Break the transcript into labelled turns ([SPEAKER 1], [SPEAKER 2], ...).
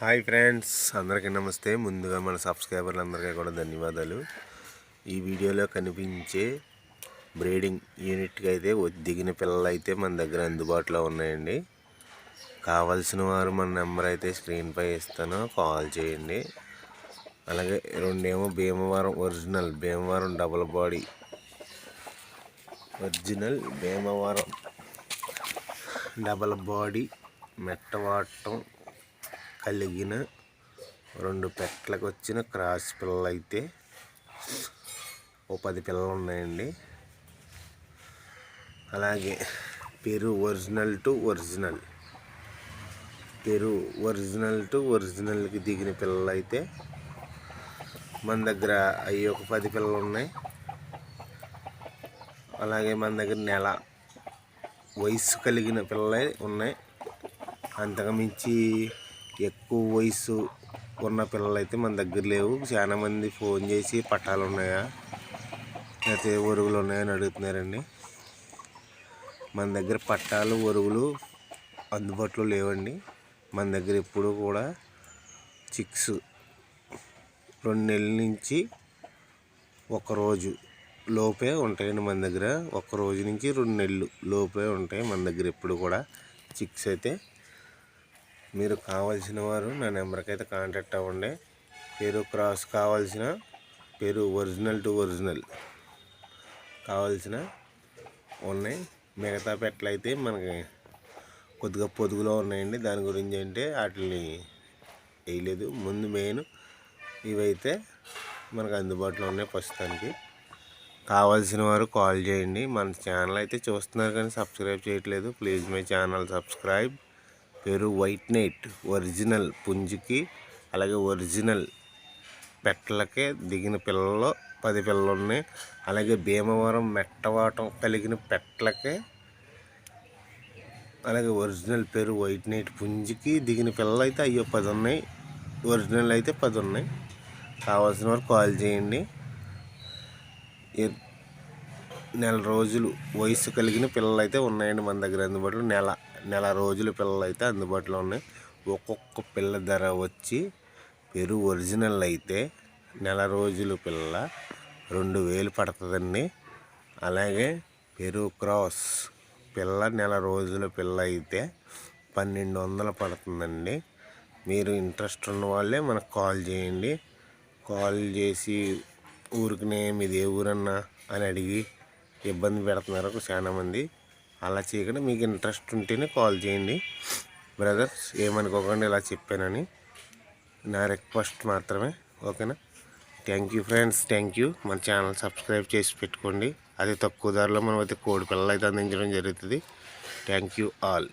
[SPEAKER 1] Hi friends అందరికీ నమస్తే. ముందుగా మన సబ్స్క్రైబర్లు అందరికీ కూడా ధన్యవాదాలు. ఈ వీడియోలో కనిపించే బ్రీడింగ్ యూనిట్కి అయితే దిగిన పిల్లలు అయితే మన దగ్గర అందుబాటులో ఉన్నాయండి. కావాల్సిన వారు మన నెంబర్ అయితే స్క్రీన్పై ఇస్తాను కాల్ చేయండి. అలాగే రెండేమో Bhimavaram original Bhimavaram double body. Original Bhimavaram double body మెట్టవాటం కలిగిన రెండు పెట్టలకు వచ్చిన క్రాస్ పిల్లలు అయితే ఓ పది పిల్లలు ఉన్నాయండి అలాగే Peru original to original. Peru original to ఒరిజినల్కి దిగిన పిల్లలు అయితే మన దగ్గర అవి ఒక పది పిల్లలు ఉన్నాయి అలాగే మన దగ్గర నెల వయసు కలిగిన పిల్లలు ఉన్నాయి. అంతకు మించి ఎక్కువ వయసు ఉన్న పిల్లలు అయితే మన దగ్గర లేవు. చాలా మంది ఫోన్ చేసి పట్టాలు ఉన్నాయా లేకపోతే ఒరుగులు ఉన్నాయని అడుగుతున్నారండి. మన దగ్గర పట్టాలు ఒరుగులు అందుబాటులో లేవండి. మన దగ్గర ఎప్పుడు కూడా చిక్స్ రెండు నెలల నుంచి ఒక రోజు లోపే ఉంటాయండి మన దగ్గర. ఒక రోజు నుంచి రెండు నెలలు లోపే ఉంటాయి మన దగ్గర ఎప్పుడు కూడా చిక్స్ అయితే. మీరు కావాల్సిన వారు నా నెంబర్కి అయితే కాంటాక్ట్ అవ్వండి. పేరు క్రాస్ కావాల్సిన పేరు ఒరిజినల్ టు ఒరిజినల్ కావాల్సిన ఉన్నాయి. మిగతా పెట్టలు అయితే మనకి కొద్దిగా పొదుగులో ఉన్నాయండి. దాని గురించి అంటే వాటిని వేయలేదు. ముందు మెయిన్ ఇవైతే మనకు అందుబాటులో ఉన్నాయి ప్రస్తుతానికి. కావాల్సిన వారు కాల్ చేయండి. మన ఛానల్ అయితే చూస్తున్నారు కానీ సబ్స్క్రైబ్ చేయట్లేదు. Please my channel subscribe. పేరు వైట్ నైట్ ఒరిజినల్ పుంజుకి అలాగే ఒరిజినల్ పెట్టలకే దిగిన పిల్లలు పది పిల్లలు ఉన్నాయి. అలాగే భీమవరం మెట్టవాటం కలిగిన పెట్టలకే అలాగే ఒరిజినల్ పేరు వైట్ నైట్ పుంజికి దిగిన పిల్లలు అయితే అయ్యో పది ఉన్నాయి. ఒరిజినల్ అయితే పది ఉన్నాయి. కావాల్సిన వారు కాల్ చేయండి. నెల రోజులు వయసు కలిగిన పిల్లలు అయితే ఉన్నాయండి మన దగ్గర అందుబాటులో. నెల నెల రోజుల పిల్లలు అయితే అందుబాటులో ఉన్నాయి. ఒక్కొక్క పిల్ల ధర వచ్చి పెరు ఒరిజినల్ అయితే నెల రోజుల పిల్ల రెండు వేలు పడుతుందండి. అలాగే పెరు క్రాస్ పిల్ల నెల రోజుల పిల్ల అయితే పన్నెండు వందలు పడుతుందండి. మీరు ఇంట్రెస్ట్ ఉన్న వాళ్ళే మనకు కాల్ చేయండి. కాల్ చేసి ఊరికి మీది ఏ ఊరన్నా అని అడిగి ఇబ్బంది పెడుతున్నారు చాలామంది అలా చేయకుండా మీకు ఇంట్రెస్ట్ ఉంటేనే కాల్ చేయండి. బ్రదర్స్ ఏమనుకోకండి ఇలా చెప్పానని. నా రిక్వెస్ట్ మాత్రమే ఓకేనా? Thank you friends thank you మన ఛానల్ సబ్స్క్రైబ్ చేసి పెట్టుకోండి. అది తక్కువ ధరలో మనం అయితే కోడి పిల్లలు అయితే అందించడం జరుగుతుంది. Thank you all